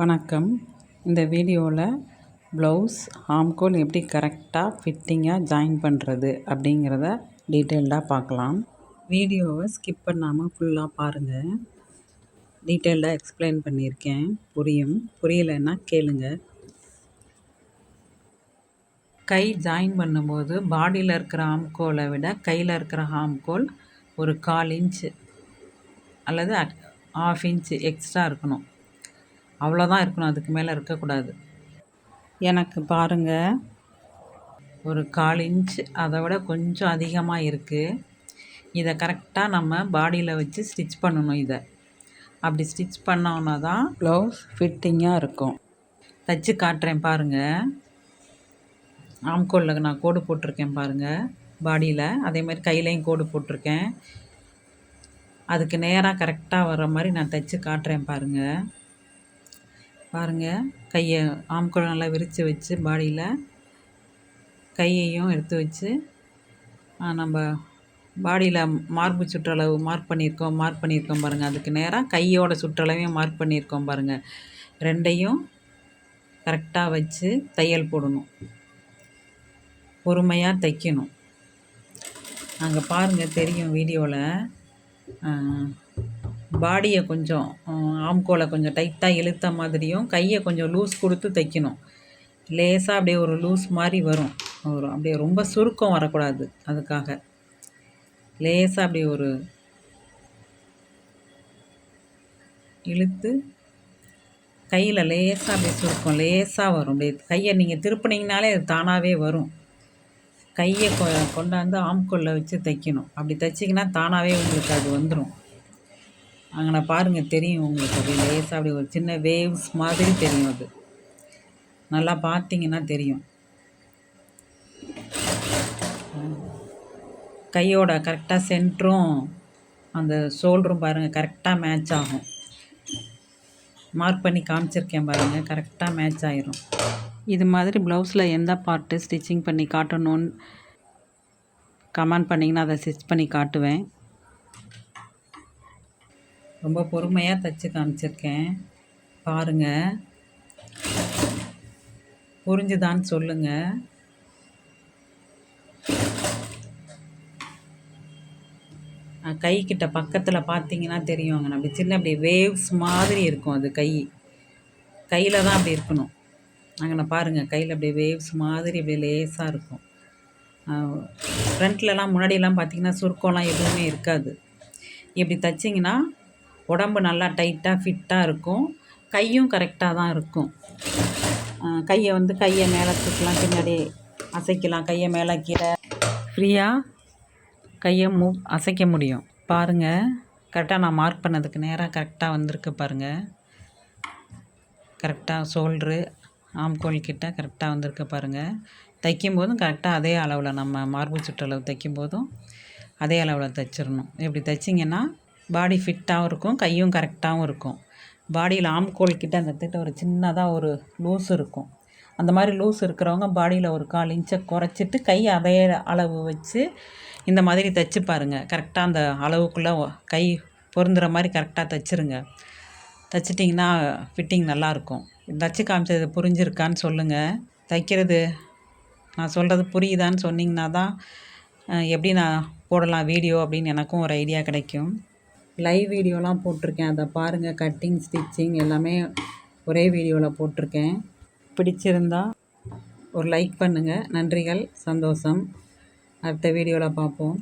வணக்கம். இந்த வீடியோவில் ப்ளவுஸ் ஆம்கோல் எப்படி கரெக்டாக ஃபிட்டிங்காக ஜாயின் பண்ணுறது அப்படிங்கிறத டீட்டெயில்டாக பார்க்கலாம். வீடியோவை ஸ்கிப் பண்ணாமல் ஃபுல்லாக பாருங்கள் டீட்டெயில்டாக எக்ஸ்பிளைன் பண்ணியிருக்கேன். புரியும். புரியலைன்னா கேளுங்க. கை ஜாயின் பண்ணும்போது பாடியில் இருக்கிற ஆம்கோலை விட கையில் இருக்கிற ஆம்கோல் ஒரு கால் இன்ச்சு அல்லது ஆஃப் இன்ச்சு எக்ஸ்ட்ரா இருக்கணும். அவ்வளோதான் இருக்கணும் அதுக்கு மேலே இருக்கக்கூடாது. எனக்கு பாருங்கள் ஒரு கால் இன்ச் அதை விட கொஞ்சம் அதிகமாக இருக்குது இதை கரெக்டாக நம்ம பாடியில் வச்சு ஸ்டிச் பண்ணணும் இதை. அப்படி ஸ்டிச் பண்ணோன்னா தான் ப்ளவுஸ் ஃபிட்டிங்காக இருக்கும். தச்சு காட்டுறேன் பாருங்கள் ஆம்கோலில் நான் கோடு போட்டிருக்கேன் பாருங்கள் பாடியில். அதே மாதிரி கையிலையும் கோடு போட்டிருக்கேன். அதுக்கு நேராக கரெக்டாக வர மாதிரி நான் தைச்சு காட்டுறேன் பாருங்கள் பாருங்கள் கையை ஆம்குளம் நல்லா விரித்து வச்சு பாடியில் கையையும் எடுத்து வச்சு நம்ம பாடியில் மார்பு சுற்றளவு மார்க் பண்ணியிருக்கோம் மார்க் பண்ணியிருக்கோம் பாருங்கள் அதுக்கு நேராக கையோட சுற்றளவையும் மார்க் பண்ணியிருக்கோம் பாருங்கள் ரெண்டையும் கரெக்டாக வச்சு தையல் போடணும். பொறுமையாக தைக்கணும். அங்கே பாருங்கள் தெரியும் வீடியோவில் பாடியை கொஞ்சம் ஆம்கோலை கொஞ்சம் டைட்டாக இழுத்த மாதிரியும் கையை கொஞ்சம் லூஸ் கொடுத்து தைக்கணும். லேசாக அப்படியே ஒரு லூஸ் மாதிரி வரும். ஒரு அப்படியே ரொம்ப சுருக்கம் வரக்கூடாது அதுக்காக. லேசாக அப்படியே ஒரு இழுத்து கையில் லேசாக அப்படியே சுருக்கம் லேசாக வரும். அப்படியே கையை நீங்கள் திருப்பினீங்கனாலே அது தானாகவே வரும். கையை கொ கொண்டாந்து ஆம்கோலில் வச்சு தைக்கணும். அப்படி தைச்சிங்கன்னா தானாகவே உங்களுக்கு அது வந்துடும் அங்கே பாருங்கள் தெரியும் உங்களுக்கு அப்படி லேசாக அப்படி ஒரு சின்ன வேவ்ஸ் மாதிரி தெரியும் அது. நல்லா பார்த்தீங்கன்னா தெரியும். கையோட கரெக்டாக சென்ட்ரும் அந்த ஷோல்டரும் பாருங்கள் கரெக்டாக மேட்ச் ஆகும். மார்க் பண்ணி காமிச்சிருக்கேன் பாருங்கள் கரெக்டாக மேட்ச் ஆயிரும். இது மாதிரி ப்ளவுஸில் எந்த பார்ட்டு ஸ்டிச்சிங் பண்ணி காட்டணும்னு கமெண்ட் பண்ணிங்கன்னா அதை ஸ்டிச் பண்ணி காட்டுவேன். ரொம்ப பொறுமையாக தைச்சி காமிச்சிருக்கேன். பாருங்கள் புரிஞ்சுதான்னு சொல்லுங்கள் கைக்கிட்ட பக்கத்தில் பார்த்தீங்கன்னா தெரியும். நம்ம சின்ன அப்படி வேவ்ஸ் மாதிரி இருக்கும் அது கை. கையில் தான் அப்படி இருக்கணும். அங்கே பாருங்கள் கையில் அப்படியே வேவ்ஸ் மாதிரி அப்படியே லேஸாக இருக்கும். ஃப்ரண்ட்லலாம் முன்னாடியெல்லாம் பார்த்தீங்கன்னா சுருக்கம்லாம் எதுவுமே இருக்காது. இப்படி தைச்சிங்கன்னா உடம்பு நல்லா டைட்டாக ஃபிட்டாக இருக்கும். கையும் கரெக்டாக தான் இருக்கும். கையை வந்து கையை மேலே தூக்கலாம் பின்னாடி அசைக்கலாம். கையை மேலே கீழே. ஃப்ரீயாக கையை மூவ் அசைக்க முடியும். பாருங்கள் கரெக்டாக நான் மார்க் பண்ணதுக்கு நேராக கரெக்டாக வந்திருக்கு பாருங்கள் கரெக்டாக ஷோல்ட்ரு ஆம்கோல் கிட்ட கரெக்டாக வந்திருக்கு பாருங்கள் தைக்கும்போதும் கரெக்டாக அதே அளவில் நம்ம மார்பு சுற்றளவு தைக்கும்போதும் அதே அளவில் தைச்சிடணும். இப்படி தைச்சிங்கன்னா பாடி ஃபிட்டாகவும் இருக்கும் கையும் கரெக்டாகவும் இருக்கும். பாடியில் ஆம்கோல் கிட்ட அந்த திட்ட ஒரு சின்னதாக ஒரு லூஸ் இருக்கும். அந்த மாதிரி லூஸ் இருக்கிறவங்க பாடியில் ஒரு கால் இன்ச்சை குறைச்சிட்டு கை அதே அளவு வச்சு இந்த மாதிரி தைச்சி பாருங்கள் கரெக்டாக அந்த அளவுக்குள்ளே கை பொருந்துகிற மாதிரி கரெக்டாக தைச்சிருங்க. தைச்சிட்டிங்கன்னா ஃபிட்டிங் நல்லாயிருக்கும் தச்சு காமிச்சது புரிஞ்சிருக்கான்னு சொல்லுங்கள் தைக்கிறது நான் சொல்கிறது புரியுதான்னு சொன்னிங்கன்னா தான் எப்படி நான் போடலாம் வீடியோ அப்படின்னு எனக்கும் ஒரு ஐடியா கிடைக்கும். லைவ் வீடியோலாம் போட்டிருக்கேன். அதை பாருங்கள் கட்டிங் ஸ்டிச்சிங் எல்லாமே ஒரே வீடியோவில் போட்டிருக்கேன். பிடிச்சிருந்தா ஒரு லைக் பண்ணுங்கள் நன்றிகள். சந்தோஷம். அடுத்த வீடியோவில் பார்ப்போம்.